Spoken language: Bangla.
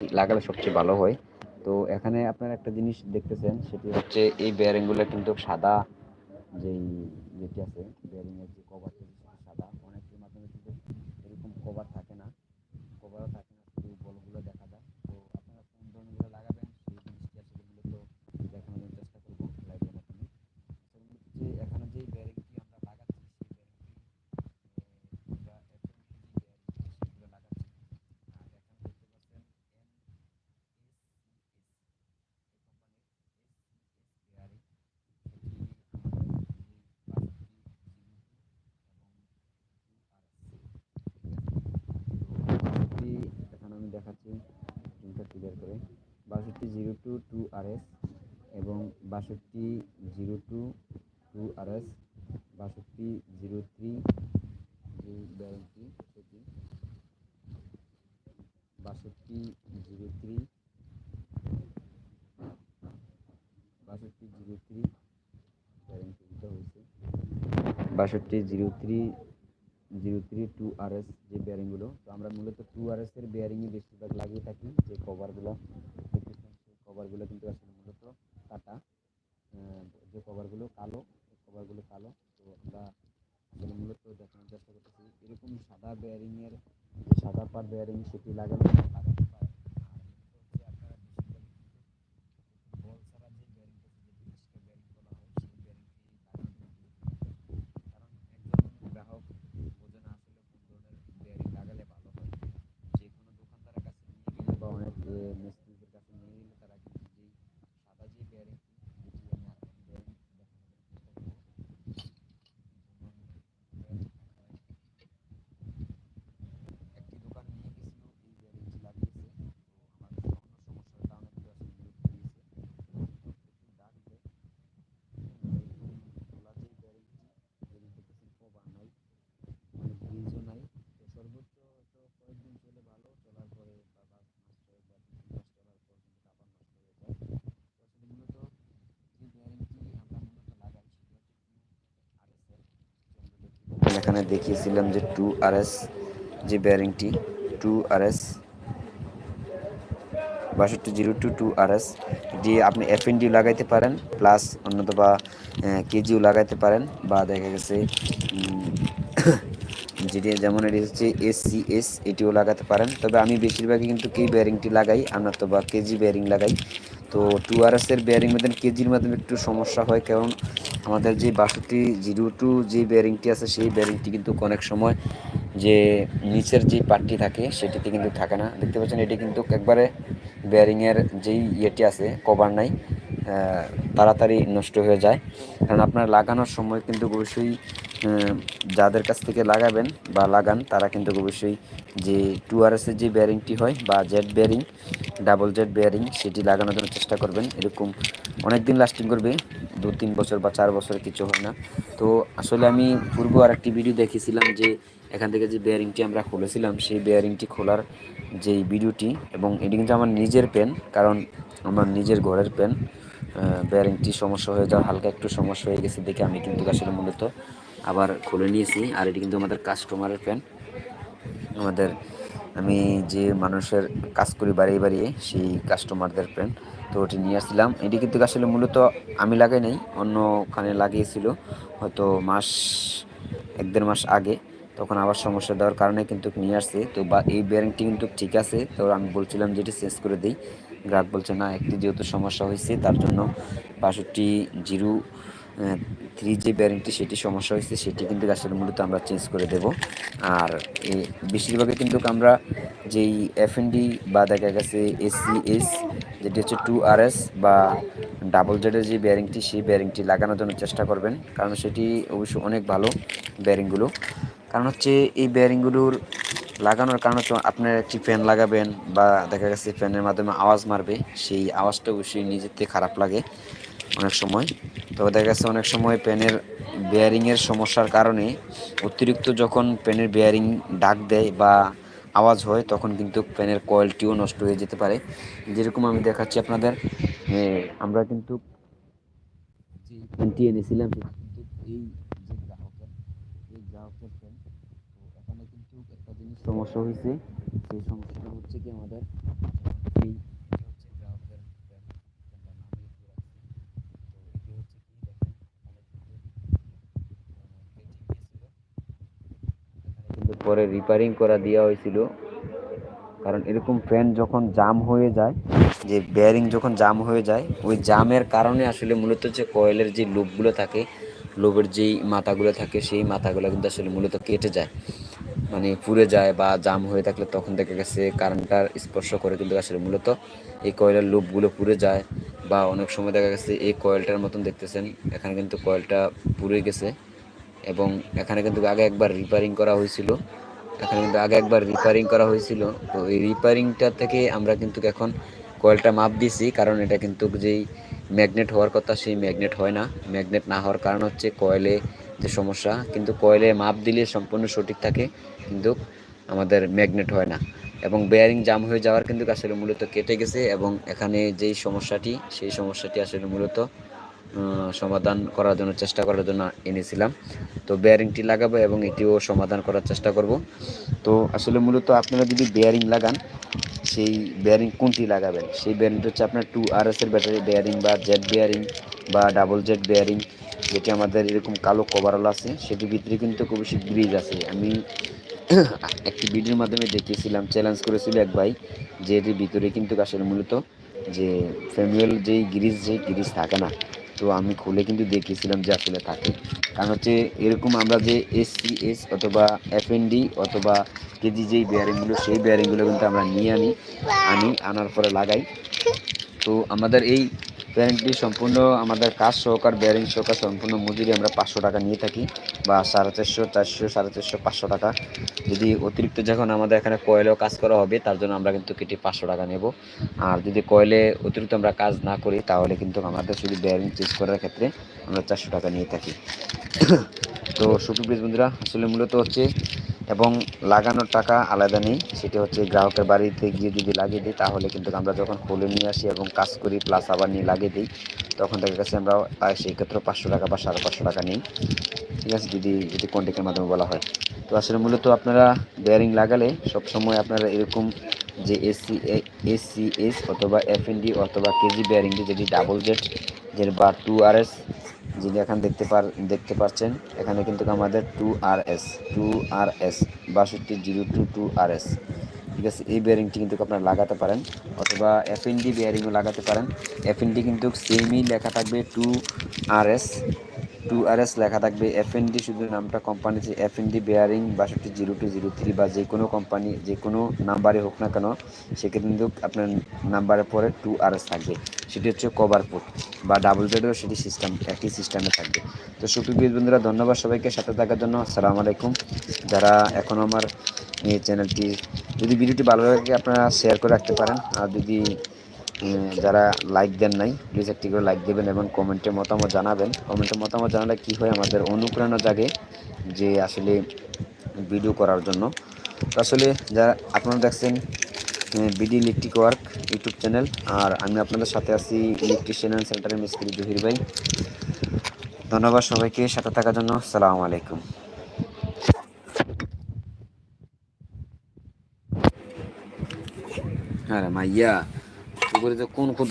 লাগালে সবচেয়ে ভালো হয়। তো এখানে আপনারা একটা জিনিস দেখতেছেন, সেটি হচ্ছে এই বেয়ারিংগুলো কিন্তু সাদা যেই যেটি আছে বেয়ারিংয়ের যে কভারটি সাদা অনেকের মাধ্যমে কিন্তু এরকম কভার থাকে না কভারও থাকে না শুধু বলগুলো দেখা যায় তো আপনারা কোন ধরনেরগুলো লাগাবেন সেই জিনিসটি আসলে মূলত দেখানোর চেষ্টা করব লাইভের মাধ্যমে আসলে মূলত যে এখানে যেই বেয়ারিংটি আমরা লাগাচ্ছি সেই বেয়ারিংটি আমরা সেগুলো লাগাচ্ছি আর এখানে দেখতে পাচ্ছেন এন এখানে আমি দেখাচ্ছি জুমটা ক্লিয়ার করে বাষট্টি zero two two R S এবং বাষট্টি zero two two R S, বাষট্টি জিরো থ্রি সেটি বাষট্টি জিরো থ্রি, বাষট্টি জিরো থ্রি হয়েছে বাষট্টি zero three zero three, two R S যে বেয়ারিংগুলো, তো আমরা মূলত টু আর এস এর বেয়ারিংই বেশিরভাগ লাগিয়ে থাকি, যে কভারগুলো কভারগুলো কিন্তু আসলে মূলত কাটা যে কভারগুলো কালো কভারগুলো কালো। তো আমরা আসলে মূলত দেখানোর চেষ্টা করতেছি, এরকম সাদা বেয়ারিংয়ের সাদা পার বেয়ারিং সেটি লাগানো লাগাতে পারেন বা অনেক মিস্ত্রিদের কাছে নিয়ে গেলে তারা কিন্তু যেই সাদা যে বেয়ারিং যেটি আমি আরেকটি বেয়ারিং দেখানোর চেষ্টা করব একটি দোকান নিয়ে গেছিল এই বেয়ারিংটি লাগিয়েছে তো আমার কাছে অন্য সমস্যার কারণে কিন্তু আসলে বিরক্ত দিয়েছে একটু দাগ দেয় খোলা যে বেয়ারিংটি যদি দেখতেছেন কভার নাই মানে ব্রিজও নাই তো সর্বোচ্চ হয়তো কয়েকদিন চলে ভালো, চলার পরে বা বা চলার পর কিন্তু আবার নষ্ট হয়ে যায়। তো মূলত যে বেয়ারিংটি আমরা মূলত লাগাই সেটা হচ্ছে এখানে দেখিয়েছিলাম যে টু আর এস যে বেয়ারিংটি টু আর এস বাষট্টি zero two two R S এটি আপনি এফ এন ডিও লাগাইতে পারেন প্লাস অন্যত বা কেজিও লাগাইতে পারেন, বা দেখা গেছে যেটি যেমন এটি হচ্ছে এস সি এস এটিও লাগাতে পারেন। তবে আমি বেশিরভাগই কিন্তু কে বেয়ারিংটি লাগাই, আমরা তো বা কেজি বেয়ারিং লাগাই। তো টু আর এসের বেয়ারিং মধ্যে কেজির মাধ্যমে একটু সমস্যা হয়, কারণ আমাদের যে বাষট্টি জিরো টু যে বেয়ারিংটি আছে, সেই বেয়ারিংটি কিন্তু অনেক সময় যে নিচের যে পার্টটি থাকে, সেটিতে কিন্তু থাকে না। দেখতে পাচ্ছেন, এটি কিন্তু একবারে বেয়ারিংয়ের যেই ইয়েটি আছে কভার নাই তাড়াতাড়ি নষ্ট হয়ে যায়। কারণ আপনার লাগানোর সময় কিন্তু অবশ্যই যাদের কাছ থেকে লাগাবেন বা লাগান, তারা কিন্তু অবশ্যই যে টু আর এসের যে বেয়ারিংটি হয় বা Z bearing double Z bearing সেটি লাগানোর জন্য চেষ্টা করবেন। এরকম অনেক দিন লাস্টিং করবে দু তিন বছর বা চার বছর কিছু হয় না। তো আসলে আমি পূর্ব আর একটি ভিডিও দেখেছিলাম যে এখান থেকে যে বেয়ারিংটি আমরা খুলেছিলাম, সেই বেয়ারিংটি খোলার যেই ভিডিওটি এবং এটি কিন্তু আমার নিজের পেন কারণ আমার নিজের ঘরের পেন বেয়ারিংটি সমস্যা হয়ে যাওয়ার, হালকা একটু সমস্যা হয়ে গেছে দেখে আমি কিন্তু আসলে মূলত আবার খুলে নিয়েছি। আর এটি কিন্তু আমাদের কাস্টমারের পেন আমাদের, আমি যে মানুষের কাজ করি বাড়িয়ে বাড়িয়ে, সেই কাস্টমারদের পেন তো ওটি নিয়ে আসছিলাম। এটি কিন্তু আসলে মূলত আমি লাগাই নাই, অন্যখানে লাগিয়েছিল। হয়তো মাস, এক দেড় মাস আগে। তখন আবার সমস্যা দেওয়ার কারণে কিন্তু নিয়ে আসছে। তো বা, এই ব্যারিংটি কিন্তু ঠিক আছে। তো আমি বলছিলাম যে এটি চেঞ্জ করে দিই। গ্রাহক বলছে, না, একটি যেহেতু সমস্যা হয়েছে, তার জন্য বাষট্টি জিরো থ্রি যে ব্যারিংটি সেটি সমস্যা হয়েছে, সেটি কিন্তু আসলে মূলত আমরা চেঞ্জ করে দেব। আর বেশিরভাগই কিন্তু আমরা যেই এফ বা দেখা গেছে এসি এস যেটি হচ্ছে টু আর এস বা ডাবল জেডের যে ব্যারিংটি সেই ব্যারিংটি লাগানোর জন্য চেষ্টা করবেন। কারণ সেটি অবশ্যই অনেক ভালো ব্যারিংগুলো কারণ হচ্ছে এই ব্যারিংগুলোর লাগানোর কারণ হচ্ছে আপনার একটি ফ্যান লাগাবেন বা দেখা গেছে ফ্যানের মাধ্যমে আওয়াজ মারবে, সেই আওয়াজটা অবশ্যই নিজের থেকে খারাপ লাগে। অনেক সময়। তবে দেখা গেছে অনেক সময় প্যানের বেয়ারিংয়ের সমস্যার কারণে অতিরিক্ত যখন প্যানের বেয়ারিং ডাক দেয় বা আওয়াজ হয়, তখন কিন্তু প্যানের কোয়ালিটিও নষ্ট হয়ে যেতে পারে। যেরকম আমি দেখাচ্ছি আপনাদের আমরা কিন্তু যে ফ্যানটি এনেছিলাম কিন্তু এই যে গ্রাহকের, এই গ্রাহকের ফ্যান তো এখানে কিন্তু একটা জিনিস সমস্যা হয়েছে। সেই সমস্যাটা হচ্ছে কি আমাদের পরে রিপেয়ারিং করা দেওয়া হয়েছিল। কারণ এরকম ফ্যান যখন জাম হয়ে যায়, যে বেয়ারিং যখন জাম হয়ে যায়, ওই জামের কারণে আসলে মূলত যে কয়েলের যে লোভগুলো থাকে লোভের যেই মাথাগুলো থাকে, সেই মাথাগুলো কিন্তু আসলে মূলত কেটে যায়। মানে পুড়ে যায় বা জাম হয়ে থাকলে তখন দেখা গেছে কারেন্টটার স্পর্শ করে কিন্তু আসলে মূলত এই কয়েলের লোভগুলো পুড়ে যায় বা অনেক সময় দেখা গেছে এই কয়েলটার মতন দেখতেছেন, এখানে কিন্তু কয়েলটা পুড়ে গেছে। এবং এখানে কিন্তু আগে একবার রিপেয়ারিং করা হয়েছিল। এখানে কিন্তু আগে একবার রিপেয়ারিং করা হয়েছিল। তো এই রিপেয়ারিংটা থেকে আমরা কিন্তু এখন কয়েলটা মাপ দিছি, কারণ এটা কিন্তু যেই ম্যাগনেট হওয়ার কথা, সেই ম্যাগনেট হয় না। ম্যাগনেট না হওয়ার কারণ হচ্ছে কয়েলে যে সমস্যা। কিন্তু কয়েলে মাপ দিলে সম্পূর্ণ সঠিক থাকে, কিন্তু আমাদের ম্যাগনেট হয় না। এবং বেয়ারিং জাম হয়ে যাওয়ার কিন্তু আসলে মূলত কেটে গেছে, এবং এখানে যেই সমস্যাটি, সেই সমস্যাটি আসলে মূলত সমাধান করার জন্য, চেষ্টা করার জন্য এনেছিলাম। তো বেয়ারিংটি লাগাবো এবং এটিও সমাধান করার চেষ্টা করব। তো আসলে মূলত আপনারা যদি বেয়ারিং লাগান, সেই বেয়ারিং কোনটি লাগাবেন? সেই বেয়ারিংটা হচ্ছে আপনার টু আর এর ব্যাটারি বেয়ারিং বা জেড বেয়ারিং বা ডাবল জেড বেয়ারিং যেটি আমাদের এরকম কালো কভারল আছে সেটির ভিতরে কিন্তু খুব বেশি গ্রিজ আছে। আমি একটি ভিডিওর মাধ্যমে দেখিয়েছিলাম চ্যালেঞ্জ করেছিল এক ভাই, যে এটির ভিতরে কিন্তু আসলে মূলত যে ফ্যামিয়াল যেই গ্রিজ যেই গ্রিজ থাকে না তো আমি খুলে কিন্তু দেখিয়েছিলাম যে আসলে থাকে। কারণ হচ্ছে এরকম আমরা যে এসসি এস অথবা এফএনডি অথবা কেজি যেই বেয়ারিংগুলো সেই বেয়ারিংগুলো কিন্তু আমরা নিয়ে আনি আনি, আনার পরে লাগাই। তো আমাদের এই বেয়ারিংটি সম্পূর্ণ আমাদের কাজ সহকার বেয়ারিং সহকার সম্পূর্ণ মজুরি আমরা পাঁচশো টাকা নিয়ে থাকি বা সাড়ে চারশো চারশো, সাড়ে চারশো, পাঁচশো টাকা। যদি অতিরিক্ত যখন আমাদের এখানে কয়েলেও কাজ করা হবে, তার জন্য আমরা কিন্তু কেটে পাঁচশো টাকা নেব। আর যদি কয়েলে অতিরিক্ত আমরা কাজ না করি, তাহলে কিন্তু আমাদের শুধু বেয়ারিং চেঞ্জ করার ক্ষেত্রে আমরা চারশো টাকা নিয়ে থাকি। তো সুপ্রিয় বন্ধুরা, আসলে মূলত হচ্ছে এবং লাগানোর টাকা আলাদা নেই। সেটা হচ্ছে গ্রাহকের বাড়িতে গিয়ে যদি লাগিয়ে দিই, তাহলে কিন্তু আমরা যখন খুলে নিয়ে আসি এবং কাজ করি প্লাস আবার নিয়ে লাগিয়ে দিই, তখন তাদের কাছে আমরা সেই ক্ষেত্রে পাঁচশো টাকা বা সাড়ে পাঁচশো টাকা নিই। ঠিক আছে? যদি যদি কন্ট্যাক্টের মাধ্যমে বলা হয়। তো আসলে মূলত আপনারা বেয়ারিং লাগালে সবসময় আপনারা এরকম যে এসি এসি এস অথবা এফ অথবা কেজি বেয়ারিংটি যেটি ডাবল জেট যে বা টু আর এস যিনি এখন দেখতে পার, দেখতে পাচ্ছেন এখানে কিন্তু আমাদের two R S two R S বাষট্টি zero two two R S ঠিক আছে, এই বিয়ারিংটি কিন্তু আপনারা লাগাতে পারেন, অথবা এফএনডি বেয়ারিংও লাগাতে পারেন। এফ এন ডি কিন্তু সেমই লেখা থাকবে two R S two R S লেখা থাকবে এফ এন ডি শুধু নামটা company F N D bearing বাষট্টি জিরো টু জিরো থ্রি বা যে কোনো কোম্পানি যে কোনো নাম্বারে হোক না কেন, সেক্ষেত্রে কিন্তু আপনার নাম্বারের পরে টু আর এস থাকবে। সেটি হচ্ছে কভার ফুট বা ডাবল বেডও সেটি সিস্টেম একই সিস্টেমে থাকবে। তো সুপ্রিয় বন্ধুরা, ধন্যবাদ সবাইকে সাথে থাকার জন্য। আসসালামু আলাইকুম। যারা এখন আমার এই চ্যানেলটি যদি ভিডিওটি ভালো লাগে আপনারা শেয়ার করে রাখতে পারেন। আর যদি যারা লাইক দেন নাই প্লিজ একটি করে লাইক দেবেন এবং কমেন্টে মতামত জানাবেন। কমেন্টে মতামত জানালে কী হয়, আমাদের অনুপ্রেরণা জাগে যে আসলে ভিডিও করার জন্য। আসলে যারা আপনারা দেখছেন BD electric work YouTube channel আর আমি আপনাদের সাথে আছি ইলেকট্রিশিয়ান সেন্টারের মিস্ত্রি জহির ভাই। ধন্যবাদ সবাইকে, সাথে থাকার জন্য। সালাম আলাইকুম। হ্যাঁ মাইয়া কোন